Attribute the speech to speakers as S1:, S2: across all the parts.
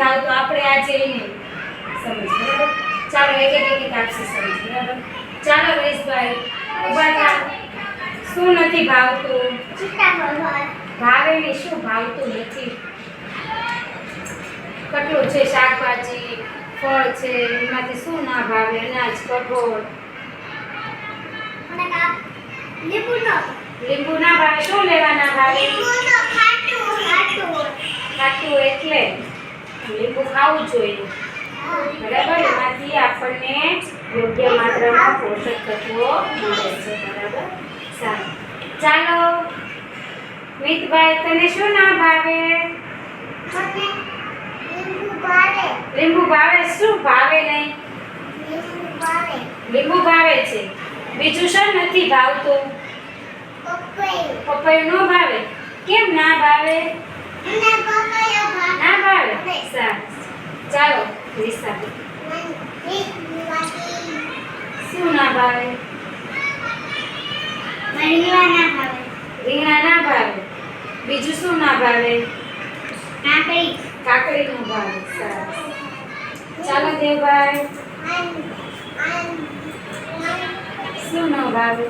S1: ભાવતું આપણે આ એને સમજ બરાબર? ચાલો એક એક એક આપશે સમજ બરાબર? ચાલો રેશભાઈ ઊભા થા. શું નથી ભાવતું? ભાવે ને શું ભાવતું નથી? કટલું છે શાકભાજી ફળ છે એમાંથી શું ના ભાવે? અનાજ કઠોળ. લીંબુ ના ભાવે. શું લેવાના ભાવે? ખાટું એટલે? લીંબુ ખાવું જોઈએ. બરાબર? એમાંથી આપણને યોગ્ય માત્રામાં પોષક તત્વો મળે છે. બરાબર? સારું. ચાલો. મિતભાઈ તને શું ના ભાવે લીંબુ ભાવે. શું ભાવે નહીં? લીંબુ ભાવે છે. બીજું શું નથી ભાવતું? પપૈયું ન ભાવે. કેમ ના ભાવે? ના ભાવે સારું ચાલો વિસા શું ના ભાવે રીંગણા ના ભાવે બીજું શું ના ભાવે કાકડી નું ભાવે સરસ ચાલો દેવભાઈ શું ના ભાવે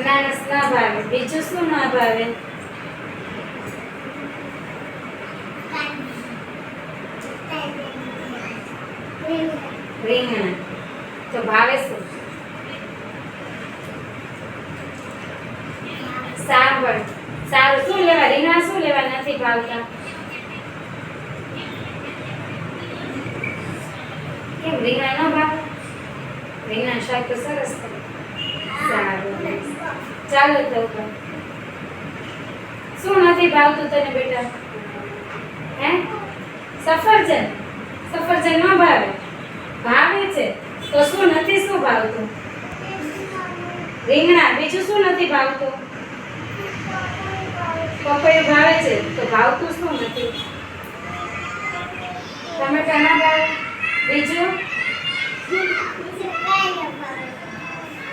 S1: અનાનસ ના ભાવે, બીજું શું ના ભાવે? રીંગણા. તો ભાવે શું? સાંભળ. સારું, શું લેવા? રીંગણા શું લેવા? નથી ભાવતા. કેમ, રીંગણા ન ભાવે? રીંગણા શાક તો સરસ સારું. ચાલો તો. શું નથી ભાવતું તને બેટા? હે? સફરજન. સફરજન ન ભાવે. ભાવે છે. તો શું નથી શું ભાવતું? રીંગણા. બીજું શું નથી ભાવતું? પપૈયું ભાવે છે. તો ભાવતું શું નથી? ટમેટા ના ભાવે. બીજું?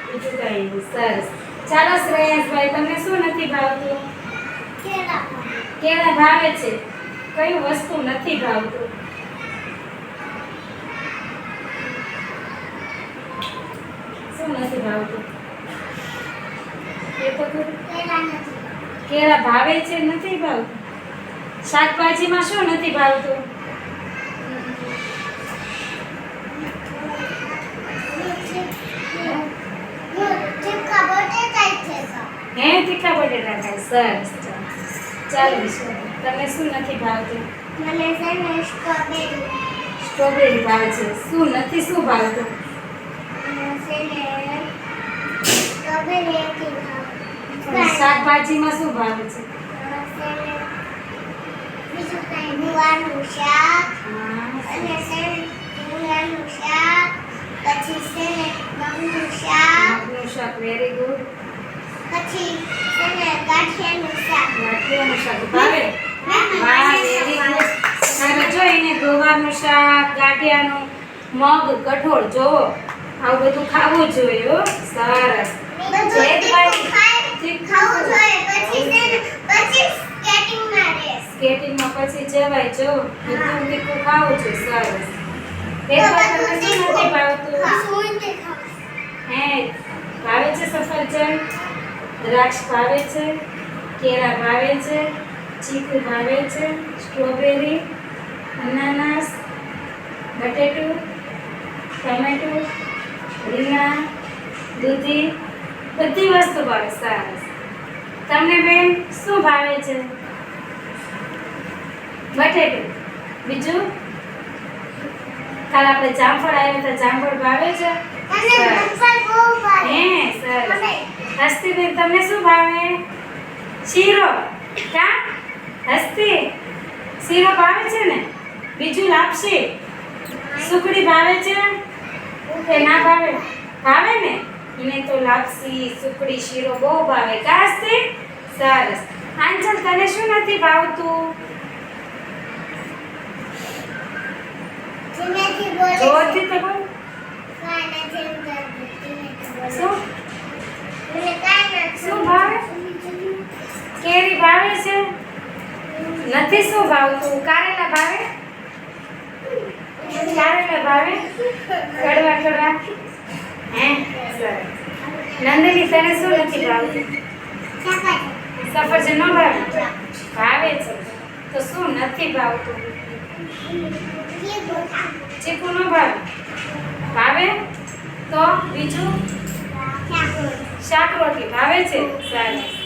S1: બીજું કઈ સરસ. ચાલો શ્રેયસભાઈ તમને શું નથી ભાવતું? કેળા ભાવે છે. કઈ વસ્તુ નથી ભાવતું? શું નથી ભાવતું? એ તો. કેળા ભાવે છે નથી ભાવતું? શાકભાજીમાં શું નથી ભાવતું? હે તીખા બટેટા ખાય સરસ ચાલો તમને શું નથી ભાવતું? સ્ટ્રોબેરી. ભાવે છે. શું નથી શું ભાવતું. શાકભાજીમાં શું ભાવે છે?
S2: શાક અને છે ને રીંગણાનું શાક પછી છે મગનું શાક.
S1: મગનું શાક વેરી ગુડ
S2: પછી છે ગાંઠિયાનું શાક
S1: ગાંઠિયાનું શાક ભાવે? વાહ વેરી ગુડ હવે જો એને ગોવાનું શાક ગાંઠિયાનું મગ કઠોળ જોવો આવું બધું ખાવું જોઈએ હો. સરસ.
S2: તીખું ખાવું જોઈએ. પછી સ્કેટિંગમાં
S1: જવાય જો. બધું તીખું ખાવું છે સરસ. એક વાર તમને શું નથી ભાવતું? હે ભાવે છે સફરજન? દ્રાક્ષ ભાવે છે કેળા ભાવે છે ચીકુ ભાવે છે સ્ટ્રોબેરી અનાનસ બટેટું ટમેટું રીંગણા દૂધી બધી વસ્તુ ભાવે સરસ. તમને બેન શું ભાવે છે? બટેટું. બીજું? કાલ આપણે જામફળ આવ્યા હતા જામફળ ભાવે છે? હે સરસ. હસ્તીબેન તમને શું ભાવે? શીરો. કા હસ્તી. શીરો ભાવે છે ને? બીજું લાપસી. સુખડી ભાવે છે? કે ના ભાવે? ભાવે ને? એને તો લાપસી સુખડી શીરો બહુ ભાવે. કા હસ્તી? સરસ. આંચલ તને શું નથી ભાવતું? જોરથી તો બોલે. શું? નથી શું ભાવતું કારેલા ભાવે? કારેલા ભાવે? કડવા કડવા હે? નંદની, તને શું નથી ભાવતું? સફરજન ન ભાવે? ભાવે છે. તો શું નથી ભાવતું? ચીકુ ન ભાવે? ભાવે? તો બીજું? શાક રોટલી. ભાવે છે? સારું.